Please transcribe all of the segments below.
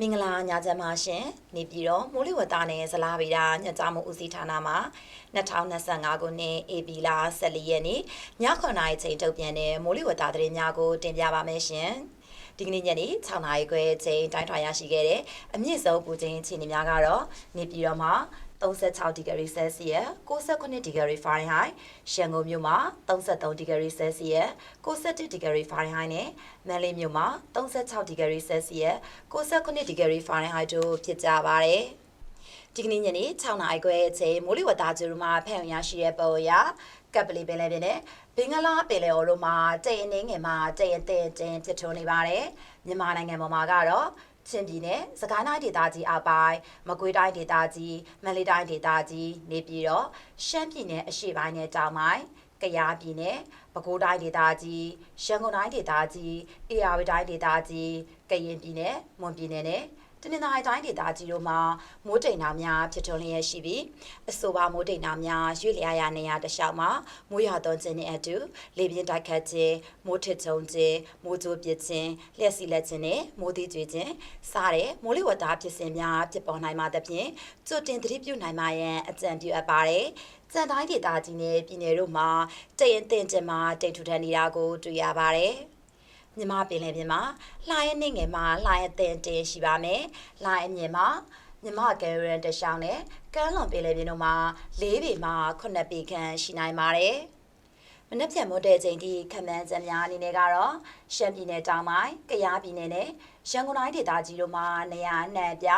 မင်္ဂလာညချမ်းပါရှင်နေပြည်တော်မိုးလေဝသနဲ့ဇလားဗေဒညကြမှုဦးစီးဌာနမှ2025ခုနှစ်ဧပြီလ14ရက်နေ့ည9:00နာရီချိန်ထုတ်ပြန်တဲ့မိုးလေဝသသတင်းများကိုတင်ပြပါမယ်ရှင်ဒီကနေ့ညနေ6:00နာရီခွဲချိန်တိုင်းထွာရရှိခဲ့တဲ့အမြင့်ဆုံးပူချိန်အခြေအနေများကတော့နေပြည်တော်မှာ 36ဒီဂရီဆဲလ်စီယပ်69ဒီဂရီဖာရင်ဟိုက်ရှန်ကုန်မြို့မှာ33ဒီဂရီဆဲလ်စီယပ်61ဒီဂရီဖာရင်ဟိုက်နဲ့မန်လေးမြို့မှာ36ဒီဂရီဆဲလ်စီယပ်69ဒီဂရီဖာရင်ဟိုက်တို့ဖြစ်ကြပါတယ်ဒီကနေ့ညနေ6နာရီခွဲအချိန်မိုးလေဝသကြိုးမှာဖန်ရရှိတဲ့ပုံအရကပ်ပလီပင်လည်းပြင်းနဲ့ဘင်္ဂလားပင်လယ်အော်တို့မှာတည်ရင်ငယ်မှာတည်ရင်တဲ့ချင်းဖြစ်ထွန်းနေပါတယ်မြန်မာနိုင်ငံပေါ်မှာကတော့ ချင်းပြည်နယ်စကိုင်းတိုင်းဒေသကြီးအောက်ပိုင်းမကွေးတိုင်းဒေသကြီးမန္တလေးတိုင်းဒေသကြီးနေပြည်တော်ရှမ်းပြည်နယ်အရှေ့ပိုင်းနဲ့တောင်ပိုင်းကယားပြည်နယ်ပဲခူးတိုင်းဒေသကြီးရန်ကုန်တိုင်းဒေသကြီးအေရဝတီတိုင်းဒေသကြီးကရင်ပြည်နယ်မွန်ပြည်နယ်နဲ့ တနင်္သာရီတိုင်းဒေသကြီးတို့မှာမိုးတိမ်နာများဖြစ်ထွန်းလျက်ရှိပြီးအဆိုပါမိုးတိမ်နာများရွေ့လျားရနေရတလျှောက်မှာမိုးရွာသွန်းခြင်းနဲ့အတူလေပြင်းတိုက်ခတ်ခြင်းမိုးထစ်ချုံခြင်းမိုးကြိုးပစ်ခြင်းလျှက်စီလက်ခြင်းနဲ့မိုးသီးကျွေခြင်းစတဲ့မိုးလေဝသဖြစ်စဉ်များဖြစ်ပေါ်နိုင်မှာသဖြင့်ကြိုတင်သတိပြုနိုင်မှာရန်အကြံပြုအပ်ပါတယ်စံတိုင်းဒေသကြီးနဲ့ပြည်နယ်တို့မှာတရင်တင်ကျင်မှာတိတ်ထူထန်နေတာကိုတွေ့ရပါတယ် မြမပင်လယ်ပြင်မှာလှိုင်းနေငယ်မှာလှိုင်းအသင်တင်ရှိပါမယ်။လှိုင်းအမြင်မှာမြမကယ်ရန်တရှောင်းနဲ့ကမ်းလွန်ပင်လယ်ပြင်တို့မှာ၄ပေမှ9ပေခန့်ရှိနိုင်ပါတယ်။မနေ့ပြန်မိုးတဲ့ချိန်ထိခံမှန်းချက်များအနေနဲ့ကတော့ရှမ်းပြည်နယ်တောင်ပိုင်း၊ကယားပြည်နယ်နဲ့ရန်ကုန်တိုင်းဒေသကြီးတို့မှာနေရာအနှံ့ပြ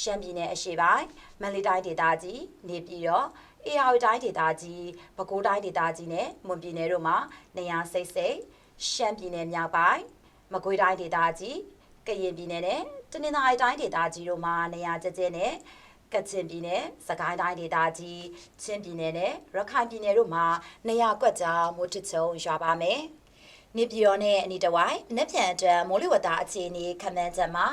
ရှမ်းပြည်နယ်အရှေ့ပိုင်းမန္တလေးတိုင်းဒေသကြီးနေပြည်တော်အေရဝတီတိုင်းဒေသကြီးပဲခူးတိုင်းဒေသကြီးနဲ့မွန်ပြည်နယ်တို့မှာနေရာစိတ်စိတ် ရှမ်းပြည်နယ်မြောက်ပိုင်းမကွေးတိုင်းဒေသကြီးကရင်ပြည်နယ်နဲ့တနင်္သာရီတိုင်းဒေသကြီးတို့မှာနေရာကျကျနဲ့ကချင်ပြည်နယ်စကိုင်းတိုင်းဒေသကြီးချင်းပြည်နယ်နဲ့ရခိုင်ပြည်နယ်တို့မှာနေရာကွက်ကြားမိုးထချုံရွာပါမယ်။နေပြည်တော်နဲ့အနီးတစ်ဝိုက်နက်ဖြန်အတွက်မိုးလေဝသအခြေအနေခန့်မှန်းချက်မှာ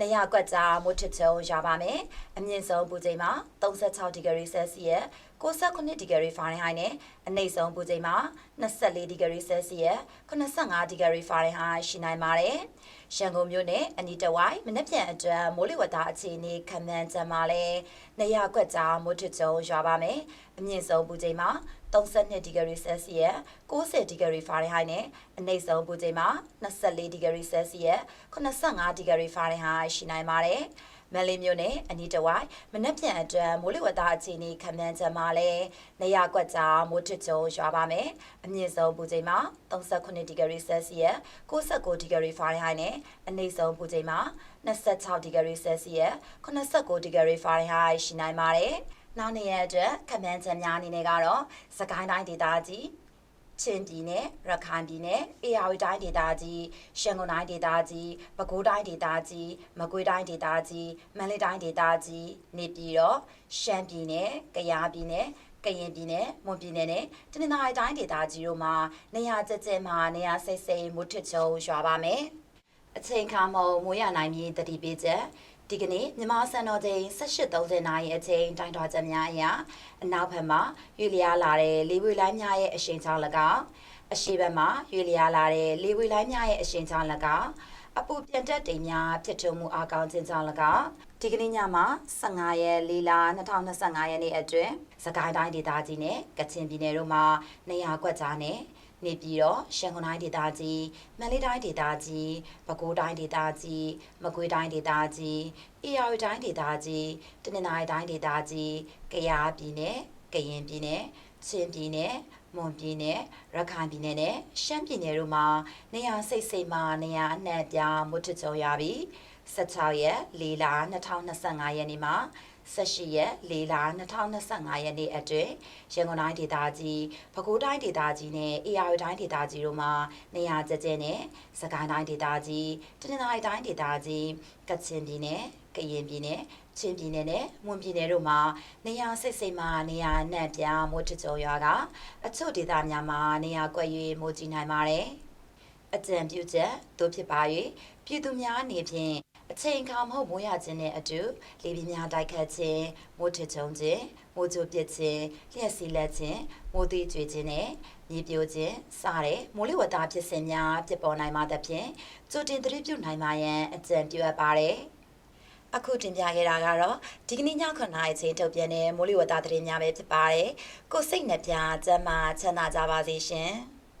နေရကွက်ကြားမိုးထချုံရွာပါမယ်။အမြင့်ဆုံးပူချိန်မှာ36ဒီဂရီဆဲလ်စီယပ် 69ဒီဂရီဖာရင်ဟိုက်နဲ့အနိမ့်ဆုံးပူချိန်မှာ24ဒီဂရီဆဲလ်စီယပ်85ဒီဂရီဖာရင်ဟိုက်ရှိနိုင်ပါတယ်။ရန်ကုန်မြို့နဲ့အနီးတစ်ဝိုက်မနက်ဖြန်အတွက်မိုးလေဝသအခြေအနေခန့်မှန်းချက်မှာလည်းနေရကွက်ကြားမိုးထချုံရွာပါမယ်။အမြင့်ဆုံးပူချိန်မှာ32ဒီဂရီဆဲလ်စီယပ်90ဒီဂရီဖာရင်ဟိုက်နဲ့အနိမ့်ဆုံးပူချိန်မှာ24ဒီဂရီဆဲလ်စီယပ်85ဒီဂရီဖာရင်ဟိုက်ရှိနိုင်ပါတယ်။ မန်လေးမြို့နယ်အနီးတစ်ဝိုက်မနက်ဖြန်အတွက်မိုးလေဝသအခြေအနေခန့်မှန်းချက်မှာလည်းနေရကွက်ကြားမိုးထချုံရွာပါမယ်။အမြင့်ဆုံးပူချိန်မှာ38ဒီဂရီဆဲလ်စီယပ်69ဒီဂရီဖာရင်ဟိုက်နဲ့အနိမ့်ဆုံးပူချိန်မှာ26ဒီဂရီဆဲလ်စီယပ်89ဒီဂရီဖာရင်ဟိုက်ရှိနိုင်ပါတယ်။နောက်နေ့ရက်အတွက်ခမန်းချက်များအနေနဲ့ကတော့စကိုင်းတိုင်းဒေသကြီး ချင်းပြည်နယ်ရခိုင်ပြည်နယ်အေရဝတီတိုင်းဒေသကြီးရှမ်းကုန်တိုင်းဒေသကြီးပဲခူးတိုင်းဒေသကြီးမကွေးတိုင်းဒေသကြီးမန္တလေးတိုင်းဒေသကြီးနေပြည်တော်ရှမ်းပြည်နယ်ကယားပြည်နယ်ကရင်ပြည်နယ်မွန်ပြည်နယ်နဲ့တနင်္သာရီတိုင်းဒေသကြီးတို့မှာနေရာကျကျမှာနေရာစိတ်စိတ်မွတ်ထချုံရွာပါမယ်အချိန်ခါမုံမိုးရနိုင်ပြီးတတိပေးချက် ဒီကနေ့မြန်မာစံတော်ချိန်18:30နာရီအချိန်တိုင်းတော်ချက်များအရာအနောက်ဘက်မှာရွေလျားလာတဲ့လေဝေလိုင်းများရဲ့အရှိန်ချောင်း၎င်းအရှေ့ဘက်မှာရွေလျားလာတဲ့လေဝေလိုင်းများရဲ့အရှိန်ချောင်း၎င်းအပူပြန်တက်တိမ်များဖြစ်ထွန်းမှုအကောင်းခြင်းကြောင့်၎င်းဒီကနေ့ညမှာ15ရက်၄လ2025ရက်နေ့အတွင်းစကိုင်းတိုင်းဒေသကြီးနဲ့ကချင်ပြည်နယ်တို့မှာနေရာကွက်ကြားနဲ့ နေပြည်တော်ရှမ်းကုန်တိုင်းဒေသကြီးမန္တလေးတိုင်းဒေသကြီးပဲခူးတိုင်းဒေသကြီးမကွေးတိုင်းဒေသကြီးအေရဝတီတိုင်းဒေသကြီးတနင်္သာရီတိုင်းဒေသကြီးကယားပြည်နယ်ကရင်ပြည်နယ်ချင်းပြည်နယ်မွန်ပြည်နယ်ရခိုင်ပြည်နယ်နဲ့ရှမ်းပြည်နယ်တို့မှာနေရာစိတ်စိတ်မှာနေရာအနှံ့ပြားမွတ်ထကြုံရပြီး16ရက်၄လ2025ရက်နေ့မှာ 18ရက်၄လ2025ရက်နေ့အတွင်းရန်ကုန်တိုင်းဒေသကြီးပဲခူးတိုင်းဒေသကြီးနဲ့အေရဝတီတိုင်းဒေသကြီးတို့မှာနေရာကျကျနဲ့စကိုင်းတိုင်းဒေသကြီးတနင်္သာရီတိုင်းဒေသကြီးကချင်ပြည်နယ်ကရင်ပြည်နယ်ချင်းပြည်နယ်နဲ့မွန်ပြည်နယ်တို့မှာနေရာစိတ်စိတ်မှာနေရာနှံ့ပြားမိုးထကြုံရွာကအချို့ဒေသများမှာနေရာကွက်၍မိုးကြီးနိုင်ပါတယ်အကြံပြုချက်တို့ဖြစ်ပါ၍ပြည်သူများအနေဖြင့် အချိန်အခါမဟုတ်မိုးရခြင်းနဲ့အတူလေပြင်းများတိုက်ခတ်ခြင်းမိုးထချုံခြင်းမိုးကြိုပစ်ခြင်းလျှက်စီလက်ခြင်းမိုးသေးကျွေခြင်းနဲ့မြေပြိုခြင်းစတဲ့မိုးလေဝသဖြစ်စဉ်များဖြစ်ပေါ်နိုင်မှာသဖြင့်ကြိုတင်သတိပြုနိုင်မှာရန်အကြံပြုအပ်ပါတယ်အခုတင်ပြခဲ့တာကတော့ဒီကနေ့ည9:00နာရီချိန်ထုတ်ပြန်တဲ့မိုးလေဝသသတင်းများပဲဖြစ်ပါတယ်ကိုစိတ်နှပြကျမ်းမာချမ်းသာကြပါစေရှင်။